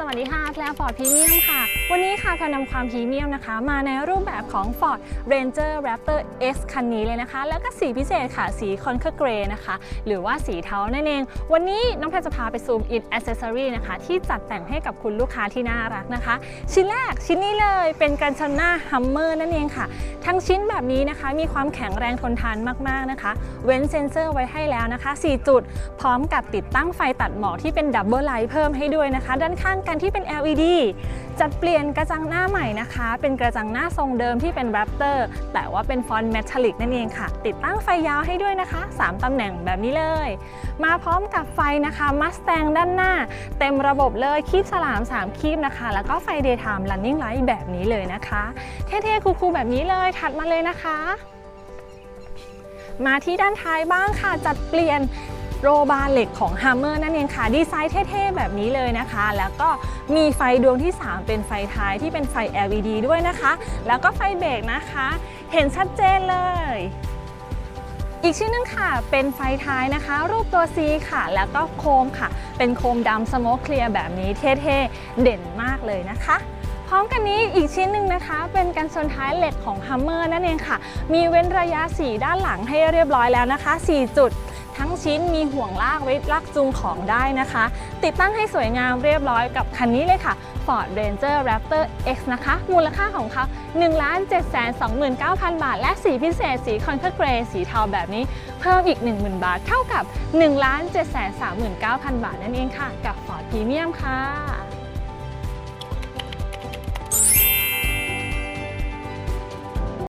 สวัสดีค่ะแกลฟอร์ดพรีเมียมค่ะ วันนี้ค่ะแพรนำความพรีเมียมนะคะ มาในรูปแบบของ Ford Ranger Raptor X คันนี้เลยนะคะ แล้วก็สีพิเศษค่ะ สีคอนเคอร์เกรนะคะ หรือว่าสีเทานั่นเอง วันนี้น้องแพรจะพาไปซูมอินอ c เซสซอรีนะคะ ที่จัดแต่งให้กับคุณลูกค้าที่น่ารักนะคะ ชิ้นแรกชิ้นนี้เลยเป็นกันชนหน้าฮัมเมอร์นั่นเองค่ะ ทั้งชิ้นแบบนี้นะคะ มีความแข็งแรงทนทานมากๆนะคะ เว้นเซนเซอร์ไว้ให้แล้วนะคะ 4 จุด พร้อมกับติดตั้งไฟตัดหมอกที่เป็นดับเบิลไลท์เพิ่มให้ด้วยนะคะ ด้านข้างกันที่เป็น LED จัดเปลี่ยนกระจังหน้าใหม่นะคะ เป็นกระจังหน้าทรงเดิมที่เป็น Raptor แต่ว่าเป็นฟอนต์เมทัลลิกนั่นเองค่ะ ติดตั้งไฟยาวให้ด้วยนะคะ 3 ตำแหน่งแบบนี้เลย มาพร้อมกับไฟนะคะ Mustang ด้านหน้า เต็มระบบเลยคีบฉลาม 3 คีบนะคะ แล้วก็ไฟ Daytime Running Light แบบนี้เลยนะคะ เท่ๆ คูลๆ แบบนี้เลยถัดมาเลยนะคะมาที่ด้านท้ายบ้างค่ะ จัดเปลี่ยน โรบาร์เหล็กของ Hammer นั่นเองค่ะ ดีไซน์เท่ๆแบบนี้เลยนะคะ แล้วก็มีไฟดวงที่ 3 เป็นไฟท้ายที่เป็นไฟ LED ด้วยนะคะ แล้วก็ไฟเบรกนะคะ เห็นชัดเจนเลยอีกชิ้นหนึงค่ะ เป็นไฟท้ายนะคะ รูปตัว C ค่ะ แล้วก็โคมค่ะ เป็นโคมดำสโมกเคลียร์แบบนี้เท่ๆ เด่นมากเลยนะคะ พร้อมกันนี้อีกชิ้นหนึ่งนะคะ เป็นกันชนท้ายเหล็กของ Hummer นั่นเองค่ะ มีเว้นระยะ 4 ด้านหลังให้เรียบร้อยแล้วนะคะ 4 จุด ทั้งชิ้นมีห่วงลากไว้ลากจูงของได้นะคะ ติดตั้งให้สวยงามเรียบร้อยกับคันนี้เลยค่ะ Ford Ranger Raptor X นะคะ มูลค่าของเขา 1 7 2 9 0 0 0 บาท และสีพิเศษ สีคอนเทอร์เกรสีเทาแบบนี้ เพิ่มอีก 10,000 บาท เท่ากับ 1 7 3 9 0 0 0 บาทนั่นเองค่ะ กับ Ford Premium ค่ะ